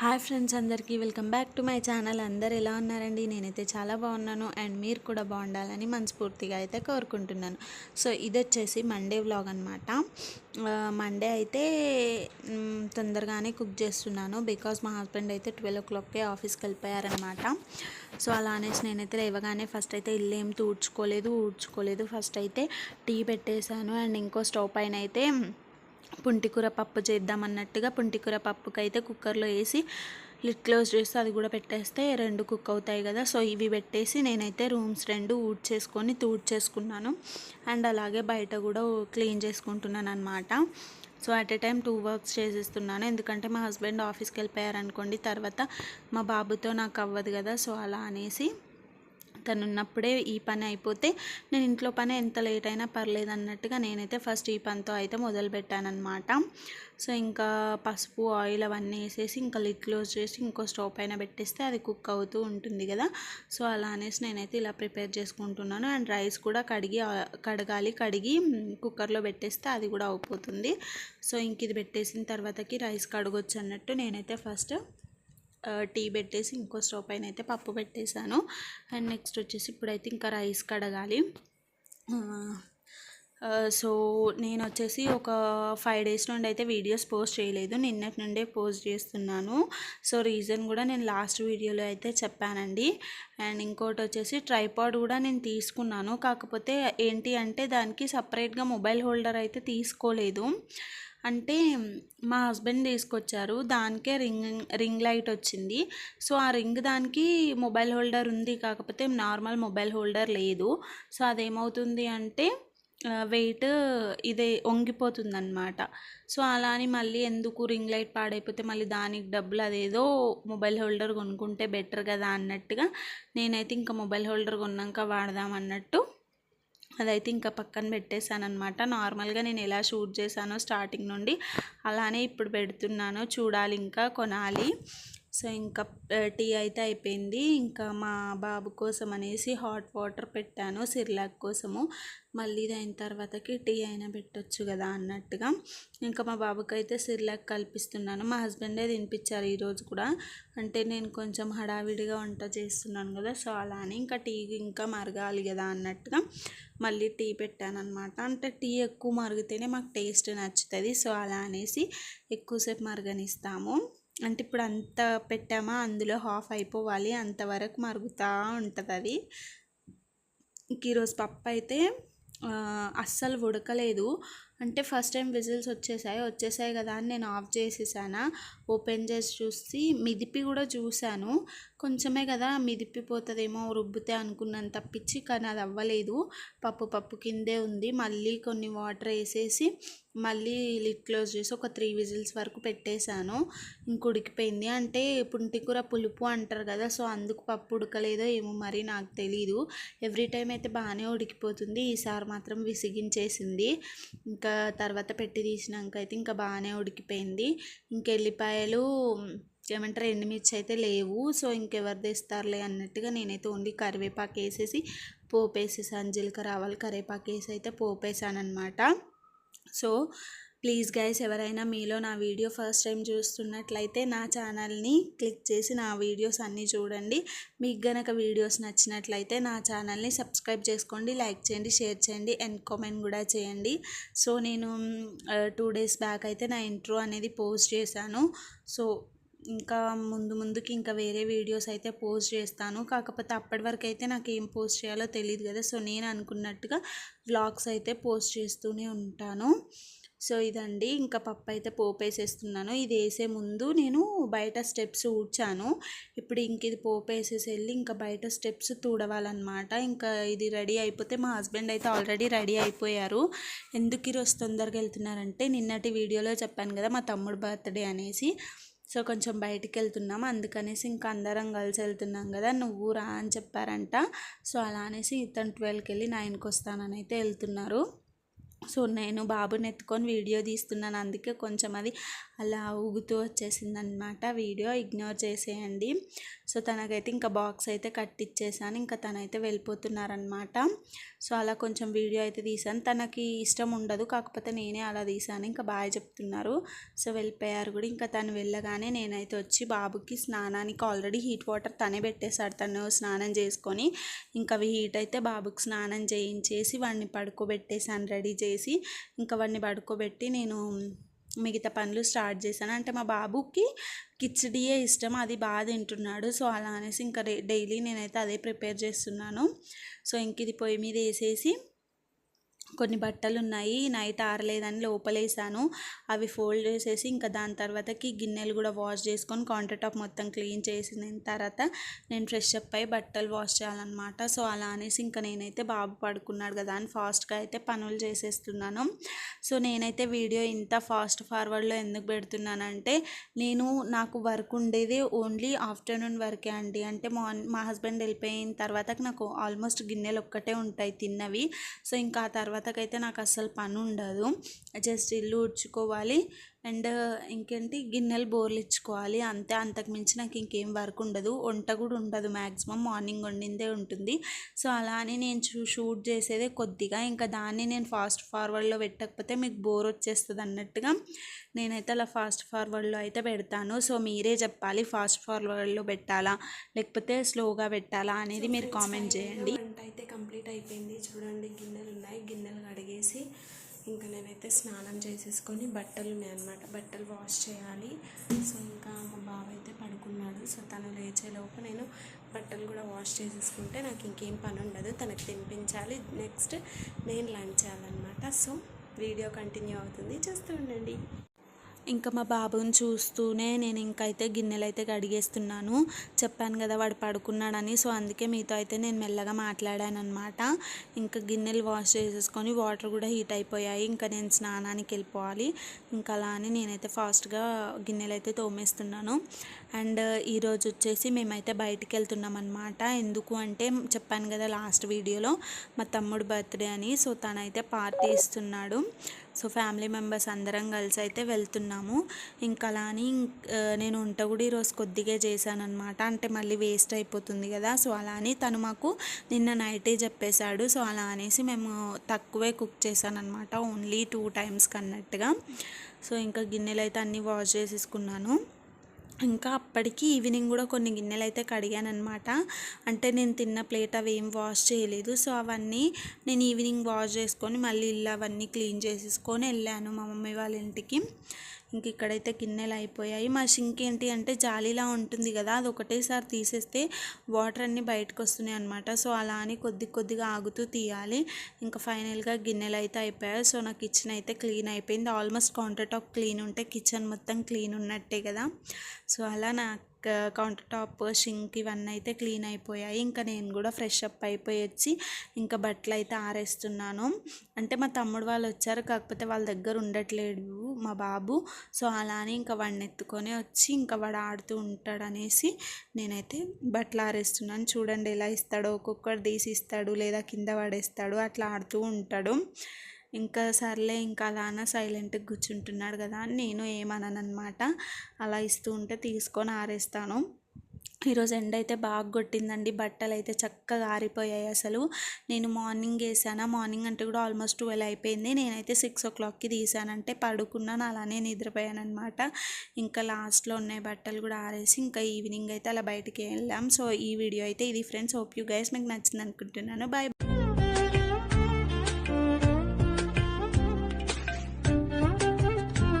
Hi friends అందరికీ welcome back to my channel. అందరు ఎలా ఉన్నారండి? నేనైతే చాలా బాగున్నాను అండ్ మీరు కూడా బాగుండాలని మనస్ఫూర్తిగా అయితే కోరుకుంటున్నాను. సో ఇది వచ్చేసి మండే వ్లాగ్ అనమాట మండే అయితే తొందరగానే కుక్ చేస్తున్నాను బికాస్ మా హస్బెండ్ అయితే ట్వెల్వ్ ఓ క్లాక్కే ఆఫీస్కి వెళ్ళిపోయారనమాట సో అలా అనేసి నేనైతే లేవగానే ఫస్ట్ అయితే ఇల్లు ఏం తూడ్చుకోలేదు ఊడ్చుకోలేదు. ఫస్ట్ అయితే టీ పెట్టేశాను అండ్ ఇంకో స్టవ్ పైన అయితే పుంటికూర పప్పు చేద్దామన్నట్టుగా పుంటికూర పప్పుకి అయితే కుక్కర్లో వేసి లిట్ క్లోజ్ చేస్తే అది కూడా పెట్టేస్తే రెండు కుక్ అవుతాయి కదా. సో ఇవి పెట్టేసి నేనైతే రూమ్స్ రెండు ఊడ్చేసుకొని తూడ్చేసుకున్నాను అండ్ అలాగే బయట కూడా క్లీన్ చేసుకుంటున్నాను అనమాట so at a time two works చేసేస్తున్నాను. ఎందుకంటే మా హస్బెండ్ ఆఫీస్కి వెళ్ళిపోయారనుకోండి తర్వాత మా బాబుతో నాకు అవ్వదు కదా. సో అలా అనేసి తను ఉన్నప్పుడే ఈ పని అయిపోతే నేను ఇంట్లో పని ఎంత లేట్ అయినా పర్లేదు అన్నట్టుగా నేనైతే ఫస్ట్ ఈ పనితో అయితే మొదలుపెట్టానమాట సో ఇంకా పసుపు ఆయిల్ అవన్నీ వేసేసి ఇంకా లిడ్ క్లోజ్ చేసి ఇంకో స్టవ్ పైన పెట్టేస్తే అది కుక్ అవుతూ ఉంటుంది కదా. సో అలా అనేసి నేనైతే ఇలా ప్రిపేర్ చేసుకుంటున్నాను. అండ్ రైస్ కూడా కడిగి కడగాలి. కడిగి కుక్కర్లో పెట్టేస్తే అది కూడా అయిపోతుంది సో ఇంక ఇది పెట్టేసిన తర్వాతకి రైస్ కడగొచ్చు అన్నట్టు నేనైతే ఫస్ట్ టీ పెట్టేసి ఇంకో స్టవ్ పైన అయితే పప్పు పెట్టేశాను. అండ్ నెక్స్ట్ వచ్చేసి ఇప్పుడైతే ఇంకా రైస్ కడగాలి. సో నేను వచ్చేసి ఒక ఫైవ్ డేస్ నుండి అయితే వీడియోస్ పోస్ట్ చేయలేదు. నిన్నటి నుండే పోస్ట్ చేస్తున్నాను. సో రీజన్ కూడా నేను లాస్ట్ వీడియోలో అయితే చెప్పానండి. అండ్ ఇంకోటి వచ్చేసి ట్రైపాడ్ కూడా నేను తీసుకున్నాను. కాకపోతే ఏంటి అంటే దానికి సపరేట్గా మొబైల్ హోల్డర్ అయితే తీసుకోలేదు. అంటే మా హస్బెండ్ తీసుకొచ్చారు. దానికే రింగ్ రింగ్ లైట్ వచ్చింది. సో ఆ రింగ్ దానికి మొబైల్ హోల్డర్ ఉంది. కాకపోతే నార్మల్ మొబైల్ హోల్డర్ లేదు. సో అదేమవుతుంది అంటే వెయిట్ ఇదే వంగిపోతుందన్నమాట సో అలా అని మళ్ళీ ఎందుకు రింగ్ లైట్ పాడైపోతే మళ్ళీ దానికి డబ్బులు అదేదో మొబైల్ హోల్డర్ కొనుక్కుంటే బెటర్ కదా అన్నట్టుగా నేనైతే ఇంకా మొబైల్ హోల్డర్ కొన్నాక వాడదాం అన్నట్టు అదైతే ఇంకా పక్కన పెట్టేశాను అనమాట నార్మల్గా నేను ఎలా షూట్ చేశానో స్టార్టింగ్ నుండి అలానే ఇప్పుడు పెడుతున్నాను. చూడాలి ఇంకా కొనాలి. సో ఇంకా టీ అయితే అయిపోయింది. ఇంకా మా బాబు కోసం అనేసి హాట్ వాటర్ పెట్టాను సిర్లాక్ కోసము. మళ్ళీ ఇది అయిన తర్వాతకి టీ అయినా పెట్టొచ్చు కదా అన్నట్టుగా. ఇంకా మా బాబుకి అయితే సిర్లాక్ కల్పిస్తున్నాను. మా హస్బెండే తినిపించారు ఈరోజు కూడా. అంటే నేను కొంచెం హడావిడిగా వంట చేస్తున్నాను కదా సో అలా అని ఇంకా టీ ఇంకా మరగాలి కదా అన్నట్టుగా మళ్ళీ టీ పెట్టాను అనమాట అంటే టీ ఎక్కువ మరిగితేనే మాకు టేస్ట్ నచ్చుతుంది సో అలా అనేసి ఎక్కువసేపు మరగనిస్తాము. అంటే ఇప్పుడు అంత పెట్టామా? అందులో హాఫ్ అయిపోవాలి. అంతవరకు మరుగుతూ ఉంటుంది అది. ఈరోజు పప్పు అయితే అస్సలు ఉడకలేదు. అంటే ఫస్ట్ టైం విజిల్స్ వచ్చేసాయి. వచ్చేసాయి కదా అని నేను ఆఫ్ చేసేసాను? ఓపెన్ చేసి చూసి మిదిపి కూడా చూశాను. కొంచెమే కదా మిదిపిపోతుందేమో రుబ్బితే అనుకున్నాను తప్పించి కానీ అది అవ్వలేదు. పప్పు పప్పు కిందే ఉంది. మళ్ళీ కొన్ని వాటర్ వేసేసి మళ్ళీ లిడ్ క్లోజ్ చేసి ఒక త్రీ విజిల్స్ వరకు పెట్టేశాను. ఇంక ఉడికిపోయింది. అంటే పుంటికూర పులుపు అంటారు కదా సో అందుకు పప్పు ఉడకలేదో ఏమో మరి నాకు తెలీదు. ఎవ్రీ టైం అయితే బాగానే ఉడికిపోతుంది. ఈసారి మాత్రం విసిగించేసింది. ఇంకా తర్వాత పెట్టి తీసినాక అయితే ఇంకా బాగానే ఉడికిపోయింది. ఇంక ఎల్లిపాయలు ఏమంటారు ఎండుమిర్చి అయితే లేవు. సో ఇంకెవరు తెస్తారులే అన్నట్టుగా నేనైతే ఓన్లీ కరివేపాకు వేసేసి పోపేసేసాను జీలకర్ర ఆవాలు కరివేపాకు వేసి అయితే పోపేసాను అనమాట సో ప్లీజ్ గైస్ ఎవరైనా మీలో నా వీడియో ఫస్ట్ టైం చూస్తున్నట్లయితే నా ఛానల్ని క్లిక్ చేసి నా వీడియోస్ అన్నీ చూడండి. మీకు గనక వీడియోస్ నచ్చినట్లయితే నా ఛానల్ని సబ్స్క్రైబ్ చేసుకోండి లైక్ చేయండి షేర్ చేయండి అండ్ కామెంట్ కూడా చేయండి. సో నేను టూ డేస్ బ్యాక్ అయితే నా ఇంట్రో అనేది పోస్ట్ చేశాను. సో ఇంకా ముందు ముందుకి ఇంకా వేరే వీడియోస్ అయితే పోస్ట్ చేస్తాను. కాకపోతే అప్పటి వరకు అయితే నాకు ఏం పోస్ట్ చేయాలో తెలియదు కదా. సో నేను అనుకున్నట్టుగా వ్లాగ్స్ అయితే పోస్ట్ చేస్తూనే ఉంటాను. సో ఇదండి. ఇంకా పప్పు అయితే పోపు వేసేస్తున్నాను ఇది వేసే ముందు నేను బయట స్టెప్స్ ఊడ్చాను. ఇప్పుడు ఇంక ఇది పోపు వేసేసి వెళ్ళి ఇంకా బయట స్టెప్స్ తూడవాలన్నమాట. ఇంకా ఇది రెడీ అయిపోతే మా హస్బెండ్ అయితే ఆల్రెడీ రెడీ అయిపోయారు. ఎందుకు ఈరోజు తొందరగా వెళ్తున్నారంటే నిన్నటి వీడియోలో చెప్పాను కదా మా తమ్ముడు బర్త్డే అనేసి. సో కొంచెం బయటికి వెళ్తున్నాం అందుకనేసి ఇంకా అందరం కలిసి వెళ్తున్నాం కదా నువ్వు రా అని చెప్పారంట. సో అలా అనేసి ఇతను ట్వెల్వ్కి వెళ్ళి నైన్కి వస్తానని అయితే వెళ్తున్నారు. సో నేను బాబుని ఎత్తుకొని వీడియో తీస్తున్నాను. అందుకే కొంచెం అది అలా ఊగుతూ వచ్చేసింది అనమాట వీడియో. ఇగ్నోర్ చేసేయండి. సో తనకైతే ఇంకా బాక్స్ అయితే కట్టిచ్చేసాను. ఇంకా తనైతే వెళ్ళిపోతున్నారనమాట సో అలా కొంచెం వీడియో అయితే తీసాను తనకి ఇష్టం ఉండదు. కాకపోతే నేనే అలా తీసాను ఇంకా బాగా చెప్తున్నారు. సో వెళ్ళిపోయారు కూడా. ఇంకా తను వెళ్ళగానే నేనైతే వచ్చి బాబుకి స్నానానికి ఆల్రెడీ హీట్ వాటర్ తనే పెట్టేశాడు. తను స్నానం చేసుకొని ఇంకా అవి హీట్ అయితే బాబుకి స్నానం చేయించేసి వాడిని పడుకోబెట్టేసాను రెడీ చేసి ఇంకా వాడిని పడుకోబెట్టి నేను మిగతా పనులు స్టార్ట్ చేశాను. అంటే మా బాబుకి కిచడియే ఇష్టం అది బాగా తింటున్నాడు. సో అలా అనేసి ఇంకా డైలీ నేనైతే అదే ప్రిపేర్ చేస్తున్నాను. సో ఇంక ఇది పొయ్యి మీద వేసేసి కొన్ని బట్టలు ఉన్నాయి నైట్ ఆరలేదని లోపలేసాను. అవి ఫోల్డ్ చేసేసి ఇంకా దాని తర్వాతకి గిన్నెలు కూడా వాష్ చేసుకొని కౌంటర్ టాప్ మొత్తం క్లీన్ చేసిన తర్వాత నేను ఫ్రెష్ అప్ అయ్యి బట్టలు వాష్ చేయాలన్నమాట. సో అలా అనేసి ఇంకా నేనైతే బాబు పడుకున్నాడు కదా అని ఫాస్ట్గా అయితే పనులు చేసేస్తున్నాను. సో నేనైతే వీడియో ఇంత ఫాస్ట్ ఫార్వర్డ్లో ఎందుకు పెడుతున్నానంటే నేను నాకు వర్క్ ఉండేది ఓన్లీ ఆఫ్టర్నూన్ వరకే అండి. అంటే మార్నింగ్ మా హస్బెండ్ వెళ్ళిపోయిన తర్వాత నాకు ఆల్మోస్ట్ గిన్నెలు ఒక్కటే ఉంటాయి తిన్నవి. సో ఇంకా ఆ తర్వాత తర్వాతకైతే నాకు అస్సలు పని ఉండదు జస్ట్ ఇల్లు ఉడ్చుకోవాలి. అండ్ ఇంకేంటి? గిన్నెలు బోర్లు ఇచ్చుకోవాలి అంతే. అంతకు మించి నాకు ఇంకేం వర్క్ ఉండదు. వంట కూడా ఉండదు. మ్యాక్సిమం మార్నింగ్ వండిందే ఉంటుంది. సో అలా అని నేను చూ షూట్ చేసేదే కొద్దిగా. ఇంకా దాన్ని నేను ఫాస్ట్ ఫార్వర్డ్లో పెట్టకపోతే మీకు బోర్ వచ్చేస్తుంది అన్నట్టుగా నేనైతే అలా ఫాస్ట్ ఫార్వర్డ్లో అయితే పెడతాను. సో మీరే చెప్పాలి. ఫాస్ట్ ఫార్వర్డ్లో పెట్టాలా? లేకపోతే స్లోగా పెట్టాలా? అనేది మీరు కామెంట్ చేయండి. వంట అయితే కంప్లీట్ అయిపోయింది. చూడండి గిన్నెలు ఉన్నాయి గిన్నెలు కడిగేసి ఇంకా నేనైతే స్నానం చేసేసుకొని బట్టలు ఉన్నాయన్నమాట. బట్టలు వాష్ చేయాలి. సో ఇంకా మా బావ అయితే పడుకున్నాడు. సో తను లేచేలోపు నేను బట్టలు కూడా వాష్ చేసేసుకుంటే నాకు ఇంకేం పని ఉండదు. తనకు తినిపించాలి. నెక్స్ట్ నేను లంచ్ చేయాలన్నమాట. సో వీడియో కంటిన్యూ అవుతుంది. చూస్తూ ఉండండి. ఇంకా మా బాబుని చూస్తూనే నేను ఇంకైతే గిన్నెలు అయితే కడిగేస్తున్నాను. చెప్పాను కదా వాడు పడుకున్నాడని సో అందుకే మీతో అయితే నేను మెల్లగా మాట్లాడాను అనమాట ఇంకా గిన్నెలు వాష్ చేసేసుకొని వాటర్ కూడా హీట్ అయిపోయాయి. ఇంకా నేను స్నానానికి వెళ్ళిపోవాలి. ఇంకా అలా అని నేనైతే ఫాస్ట్గా గిన్నెలు అయితే తోమేస్తున్నాను. అండ్ ఈరోజు వచ్చేసి మేమైతే బయటికి వెళ్తున్నాం అనమాట ఎందుకు అంటే చెప్పాను కదా లాస్ట్ వీడియోలో మా తమ్ముడు బర్త్డే అని. సో తనైతే పార్టీ ఇస్తున్నాడు. సో ఫ్యామిలీ మెంబర్స్ అందరం కలిసి అయితే వెళ్తున్నాము. ఇంకా అలా అని నేను వంట కూడా ఈరోజు కొద్దిగా చేశానమాట అంటే మళ్ళీ వేస్ట్ అయిపోతుంది కదా సో అలా అని తను మాకు నిన్న నైటే చెప్పేశాడు. సో అలా అనేసి మేము తక్కువే కుక్ చేశానమాట ఓన్లీ టూ టైమ్స్కి అన్నట్టుగా సో ఇంకా గిన్నెలు అయితే అన్నీ వాష్ చేసేసుకున్నాను. ఇంకా అప్పటికి ఈవినింగ్ కూడా కొన్ని గిన్నెలు అయితే కడిగాను అనమాట అంటే నేను తిన్న ప్లేట్ అవి ఏం వాష్ చేయలేదు. సో అవన్నీ నేను ఈవినింగ్ వాష్ చేసుకొని మళ్ళీ ఇల్లు అవన్నీ క్లీన్ చేసేసుకొని వెళ్ళాను మా మమ్మీ వాళ్ళ ఇంటికి. ఇంక ఇక్కడైతే గిన్నెలు అయిపోయాయి. మా షింక్ ఏంటి అంటే జాలీలా ఉంటుంది కదా అది ఒకటేసారి తీసేస్తే వాటర్ అన్నీ బయటకు వస్తున్నాయి అనమాట సో అలా అని కొద్ది కొద్దిగా ఆగుతూ తీయాలి. ఇంకా ఫైనల్గా గిన్నెలు అయితే అయిపోయాయి. సో నా కిచెన్ అయితే క్లీన్ అయిపోయింది. ఆల్మోస్ట్ కౌంటర్ టాప్ క్లీన్ ఉంటే కిచెన్ మొత్తం క్లీన్ ఉన్నట్టే కదా. సో అలా నా కౌంటర్ టాప్ షింక్ ఇవన్నీ అయితే క్లీన్ అయిపోయాయి. ఇంకా నేను కూడా ఫ్రెష్ అప్ అయిపోయి వచ్చి ఇంకా బట్టలు అయితే ఆరేస్తున్నాను. అంటే మా తమ్ముడు వాళ్ళు వచ్చారు కాకపోతే వాళ్ళ దగ్గర ఉండట్లేదు మా బాబు. సో అలా అని ఇంకా వాడిని ఎత్తుకొని వచ్చి ఇంకా వాడు ఆడుతూ ఉంటాడనేసి నేనైతే బట్టలు ఆరేస్తున్నాను. చూడండి ఎలా ఇస్తాడో ఒక్కొక్కటి తీసి ఇస్తాడు లేదా కింద పడేస్తాడు అట్లా ఆడుతూ ఉంటాడు. ఇంకా సర్లే ఇంకా అలానా సైలెంట్గా కూర్చుంటున్నాడు కదా అని నేను ఏమననమాట అలా ఇస్తూ ఉంటే తీసుకొని ఆరేస్తాను. ఈరోజు ఎండ అయితే బాగా కొట్టిందండి. బట్టలు అయితే చక్కగా ఆరిపోయాయి అసలు. నేను మార్నింగ్ వేసాను. మార్నింగ్ అంటే కూడా ఆల్మోస్ట్ ట్వెల్వ్ అయిపోయింది. నేనైతే సిక్స్ ఓ క్లాక్కి తీసానంటే పడుకున్నాను అలానే నిద్రపోయాను అనమాట ఇంకా లాస్ట్లో ఉన్నాయి బట్టలు కూడా ఆరేసి ఇంకా ఈవినింగ్ అయితే అలా బయటికి వెళ్ళాం. సో ఈ వీడియో అయితే ఇది ఫ్రెండ్స్. హోప్ యూ గైస్ మీకు నచ్చింది అనుకుంటున్నాను. బాయ్.